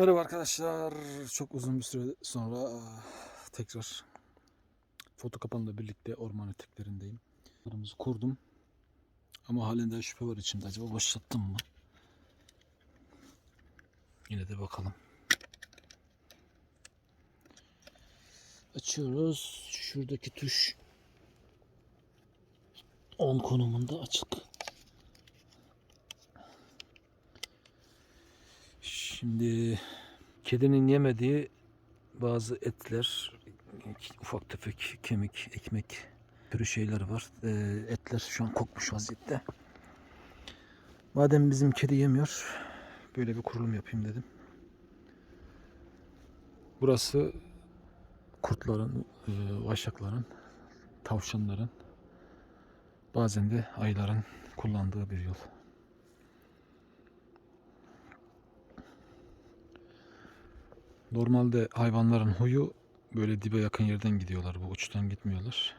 Merhaba arkadaşlar. Çok uzun bir süre sonra ah, tekrar foto kapanla birlikte orman eteklerindeyim. Aramızı kurdum. Ama halen daha şüphe var içimde. Acaba başlattım mı? Yine de bakalım. Açıyoruz. Şuradaki tuş 10 konumunda açık. Şimdi kedinin yemediği bazı etler, ufak tefek kemik, ekmek türü şeyler var. Ee, etler şu an kokmuş vaziyette. Madem bizim kedi yemiyor, böyle bir kurulum yapayım dedim. Burası kurtların, e, tavşanların, bazen de ayıların kullandığı bir yol. Normalde hayvanların huyu böyle dibe yakın yerden gidiyorlar. Bu uçtan gitmiyorlar.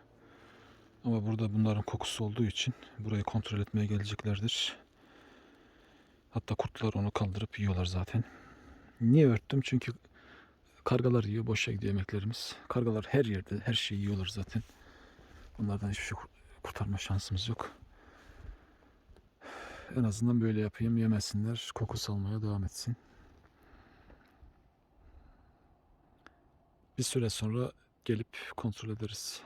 Ama burada bunların kokusu olduğu için burayı kontrol etmeye geleceklerdir. Hatta kurtlar onu kaldırıp yiyorlar zaten. Niye örttüm? Çünkü kargalar yiyor. Boşa gidiyor yemeklerimiz. Kargalar her yerde her şeyi yiyorlar zaten. Onlardan hiçbir şey kurtarma şansımız yok. En azından böyle yapayım. Yemesinler. Koku salmaya devam etsin. Bir süre sonra gelip kontrol ederiz.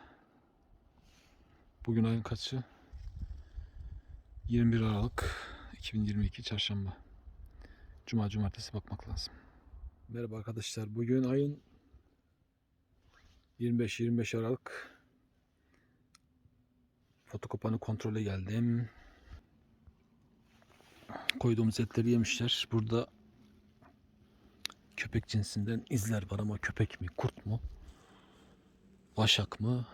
Bugün ayın kaçı? 21 Aralık 2022 Çarşamba. Cuma cumartesi bakmak lazım. Merhaba arkadaşlar. Bugün ayın 25-25 Aralık. Fotokopanı kontrole geldim. Koyduğumuz etleri yemişler. Burada köpek cinsinden izler var ama köpek mi, kurt mu, vaşak mı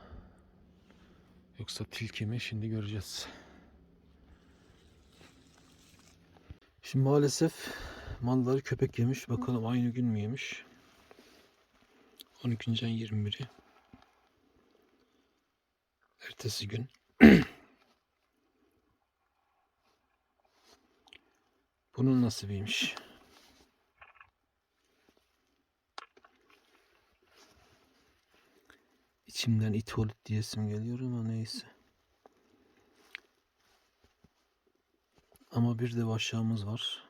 yoksa tilki mi şimdi göreceğiz. Şimdi maalesef malları köpek yemiş. Bakalım aynı gün mü yemiş? 12. ayın 21'i. Ertesi gün. Bunun nasibiymiş. İçimden itolit diyesim geliyor ama neyse. Ama bir de vaşağımız var.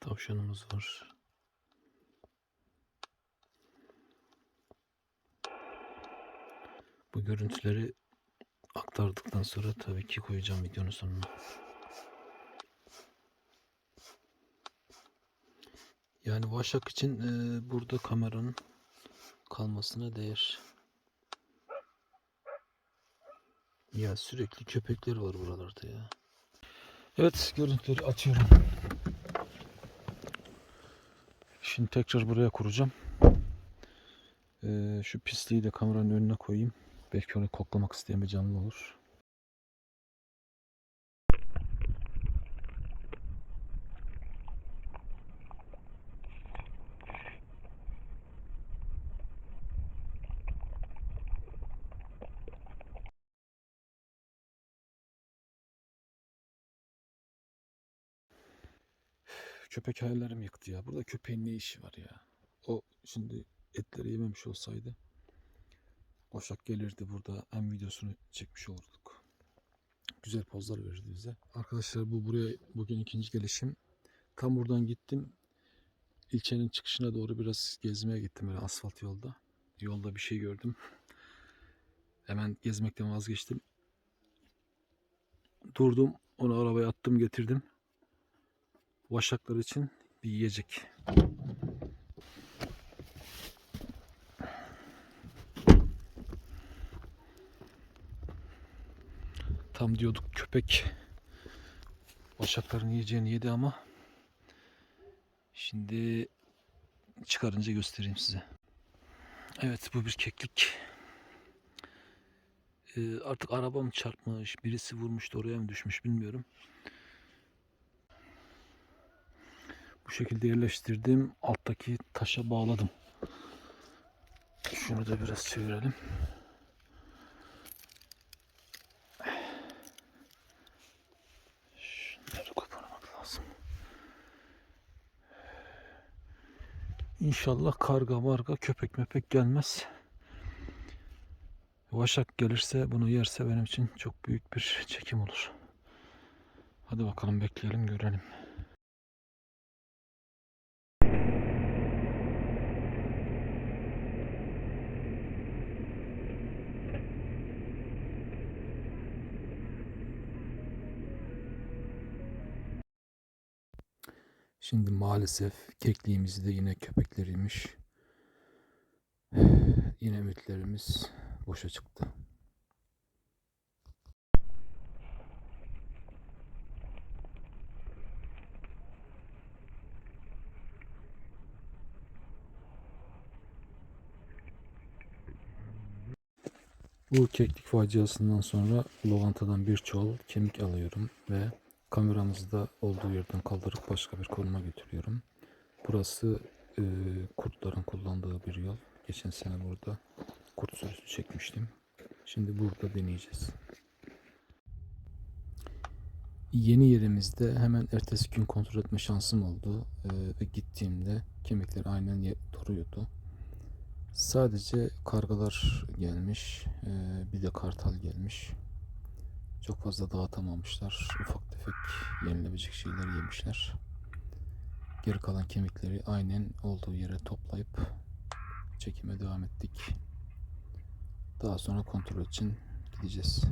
Tavşanımız var. Bu görüntüleri aktardıktan sonra tabii ki koyacağım videonun sonuna. Yani Başak için e, burada kameranın kalmasına değer. Ya sürekli köpekler var buralarda ya. Evet görüntüleri atıyorum. Şimdi tekrar buraya kuracağım. Ee, şu pisliği de kameranın önüne koyayım. Belki onu koklamak isteyen bir canlı olur. Köpek hayallerim yıktı ya. Burada köpeğin ne işi var ya? O şimdi etleri yememiş olsaydı Başak gelirdi burada hem videosunu çekmiş olurduk. Güzel pozlar verirdi bize. Arkadaşlar bu buraya bugün ikinci gelişim. Tam buradan gittim. İlçenin çıkışına doğru biraz gezmeye gittim böyle asfalt yolda. Yolda bir şey gördüm. Hemen gezmekten vazgeçtim. Durdum. Onu arabaya attım getirdim. Vaşaklar için bir yiyecek. Tam diyorduk köpek Başakların yiyeceğini yedi ama şimdi çıkarınca göstereyim size. Evet bu bir keklik. Ee, artık arabam çarpmış, birisi vurmuş da oraya mı düşmüş bilmiyorum. bu şekilde yerleştirdim. Alttaki taşa bağladım. Şunu da biraz çevirelim. Şunları koparmak lazım. İnşallah karga marga köpek mepek gelmez. Vaşak gelirse bunu yerse benim için çok büyük bir çekim olur. Hadi bakalım bekleyelim görelim. Şimdi maalesef kekliğimizde yine köpekleriymiş. Yine ümitlerimiz boşa çıktı. Bu keklik faciasından sonra lokantadan bir çuval kemik alıyorum ve kameramızı da olduğu yerden kaldırıp başka bir konuma götürüyorum. Burası e, kurtların kullandığı bir yol. Geçen sene burada kurt sürüsü çekmiştim. Şimdi burada deneyeceğiz. Yeni yerimizde hemen ertesi gün kontrol etme şansım oldu E, ve gittiğimde kemikler aynen duruyordu. Sadece kargalar gelmiş, e, bir de kartal gelmiş. Çok fazla dağıtamamışlar. Ufak tefek yenilebilecek şeyler yemişler. Geri kalan kemikleri aynen olduğu yere toplayıp çekime devam ettik. Daha sonra kontrol için gideceğiz.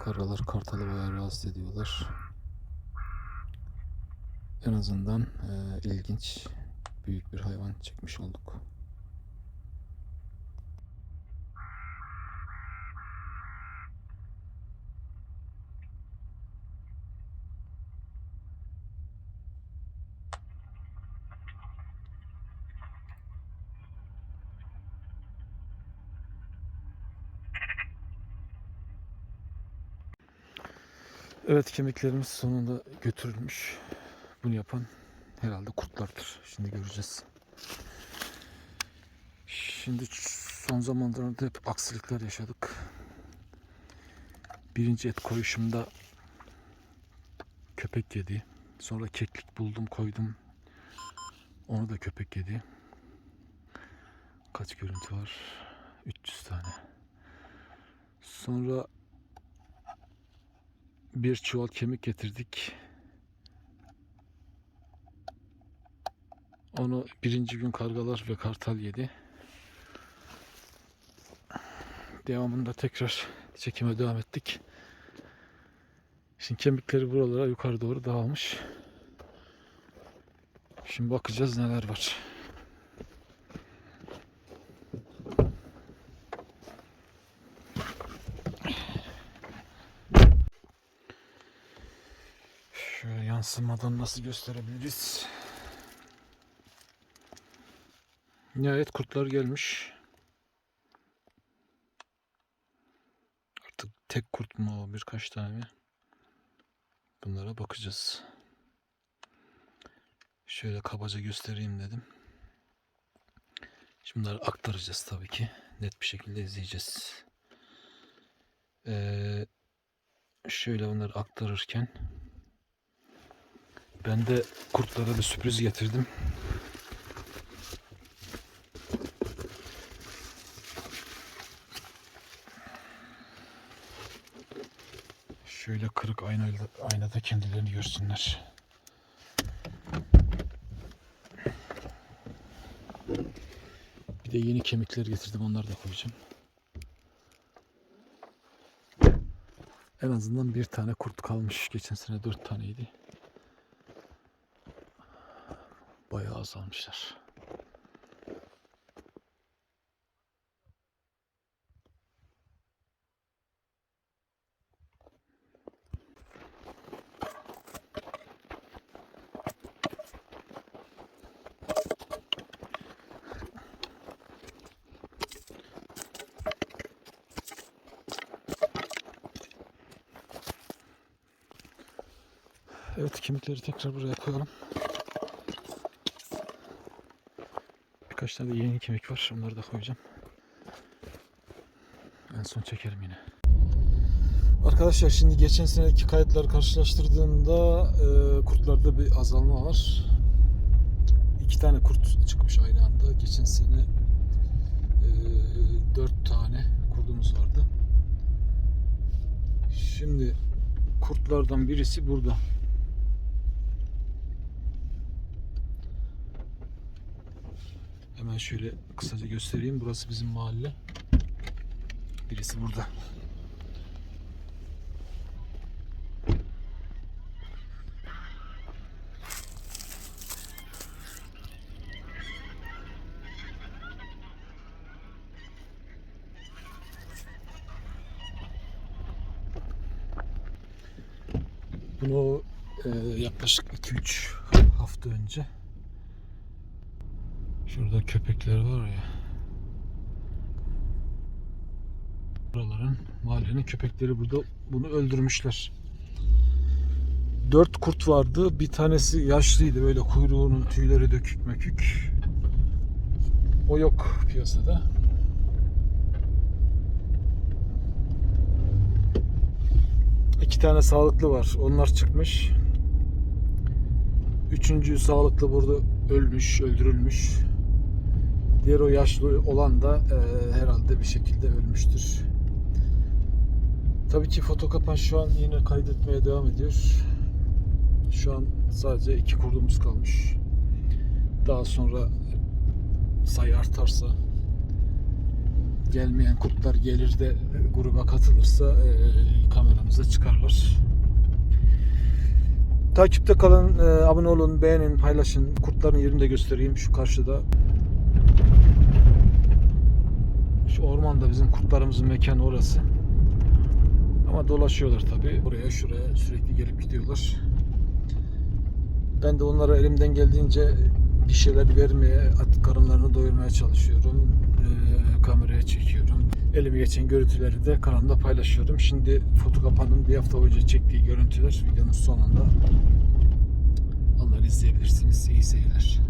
Kargalar kartalı bayağı rahatsız ediyorlar. En azından e, ilginç büyük bir hayvan çekmiş olduk. Evet kemiklerimiz sonunda götürülmüş. Bunu yapan herhalde kurtlardır. Şimdi göreceğiz. Şimdi son zamanlarda hep aksilikler yaşadık. Birinci et koyuşumda köpek yedi. Sonra keklik buldum koydum. Onu da köpek yedi. Kaç görüntü var? 300 tane. Sonra bir çuval kemik getirdik. Onu birinci gün kargalar ve kartal yedi. Devamında tekrar çekime devam ettik. Şimdi kemikleri buralara yukarı doğru dağılmış. Şimdi bakacağız neler var. Şöyle yansımadan nasıl gösterebiliriz? Nihayet kurtlar gelmiş. Artık tek kurt mu birkaç tane? Bunlara bakacağız. Şöyle kabaca göstereyim dedim. Şimdi bunları aktaracağız tabii ki. Net bir şekilde izleyeceğiz. Ee, şöyle bunları aktarırken ben de kurtlara bir sürpriz getirdim. Şöyle kırık aynada, aynada kendilerini görsünler. Bir de yeni kemikler getirdim onları da koyacağım. En azından bir tane kurt kalmış. Geçen sene dört taneydi. Azalmışlar. Evet kemikleri tekrar buraya koyalım. Birkaç tane de yeni kemik var. Onları da koyacağım. En son çekerim yine. Arkadaşlar şimdi geçen seneki kayıtları karşılaştırdığımda e, kurtlarda bir azalma var. iki tane kurt çıkmış aynı anda. Geçen sene e, dört tane kurdumuz vardı. Şimdi kurtlardan birisi burada. Hemen şöyle kısaca göstereyim. Burası bizim mahalle. Birisi burada. Bunu e, yaklaşık 2-3 hafta önce şurada köpekler var ya buraların mahallenin köpekleri burada bunu öldürmüşler. Dört kurt vardı. Bir tanesi yaşlıydı. Böyle kuyruğunun tüyleri dökük mekük. O yok piyasada. İki tane sağlıklı var. Onlar çıkmış. Üçüncü sağlıklı burada ölmüş, öldürülmüş. Diğer o yaşlı olan da e, herhalde bir şekilde ölmüştür. Tabii ki foto kapan şu an yine kaydetmeye devam ediyor. Şu an sadece iki kurdumuz kalmış. Daha sonra sayı artarsa gelmeyen kurtlar gelir de gruba katılırsa e, kameramıza çıkarlar. Takipte kalın, e, abone olun, beğenin, paylaşın. Kurtların yerini de göstereyim şu karşıda. Şu ormanda bizim kurtlarımızın mekanı orası. Ama dolaşıyorlar tabi. Buraya şuraya sürekli gelip gidiyorlar. Ben de onlara elimden geldiğince bir şeyler vermeye, at karınlarını doyurmaya çalışıyorum. Ee, kameraya çekiyorum. Elime geçen görüntüleri de kanalımda paylaşıyorum. Şimdi foto kapanın bir hafta boyunca çektiği görüntüler videonun sonunda. Onları izleyebilirsiniz. İyi seyirler.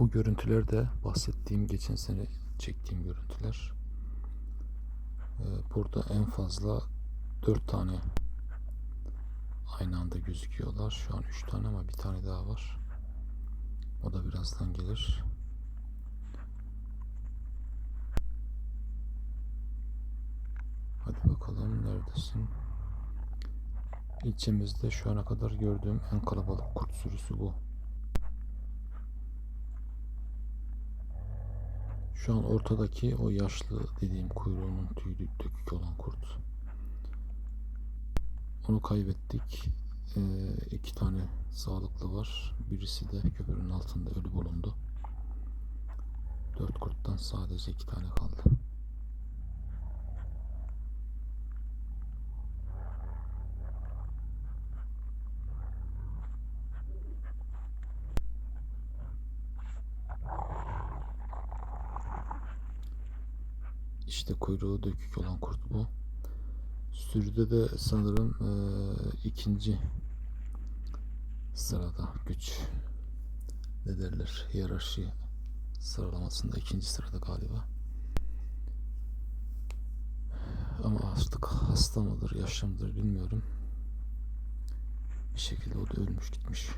Bu görüntüler de bahsettiğim geçen sene çektiğim görüntüler. Ee, Burada en fazla 4 tane aynı anda gözüküyorlar. Şu an 3 tane ama bir tane daha var. O da birazdan gelir. Hadi bakalım neredesin? İlçemizde şu ana kadar gördüğüm en kalabalık kurt sürüsü bu. Şu an ortadaki o yaşlı dediğim kuyruğunun tüyü dökük olan kurt. Onu kaybettik. Ee, iki tane sağlıklı var. Birisi de köprünün altında ölü bulundu. Dört kurttan sadece iki tane kaldı. Kuyruğu dökük olan kurt bu. Sürüde de sanırım eee, ikinci sırada güç ne derler hiyerarşi sıralamasında ikinci sırada galiba. Ama artık hasta mıdır, yaşlı mıdır bilmiyorum. Bir şekilde o da ölmüş gitmiş.